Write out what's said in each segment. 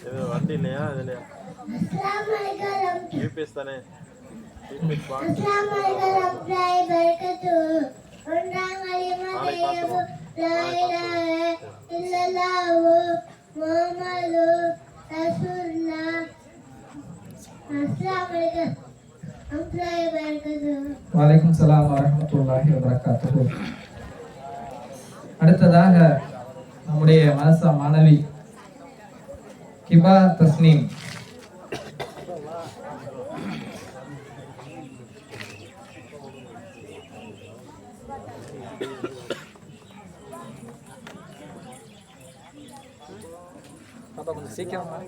இது வண்டி இல்லையா இதுலையா யூபிஎஸ் தானே? யூபிஎஸ் வலைக்கும் சலாம் வரமத்துல்லாஹி அடுத்ததாக நம்முடைய மனசா மாணவி கிபா தஸ்னீம் பாப்பா கொஞ்சம் சீக்கிரமா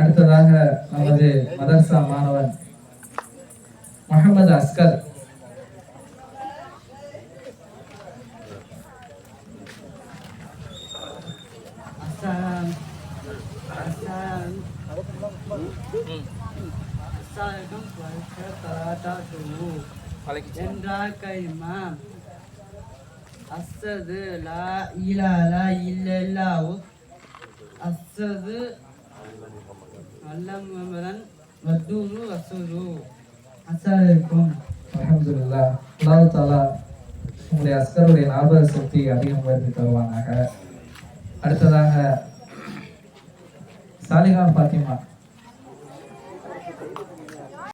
அடுத்ததாக நமது மதர்சா மாணவன் முகமது அஸ்கர். என்றால் கைமா அஸ்ஸது லா இலாலா இல்லல்லாஹு அஸ்ஸது வல்லமரன் வத்தூரு வசூரு. அஸ்ஸலாமுக்கும் அல்ஹம்துலில்லா. அல்லாஹ் தஆலா உங்களுடைய அஸ்கருடைய ஞாபக சக்தி அதிகமாக தருவானாக. அடுத்ததாக சாலிகா பாத்திமா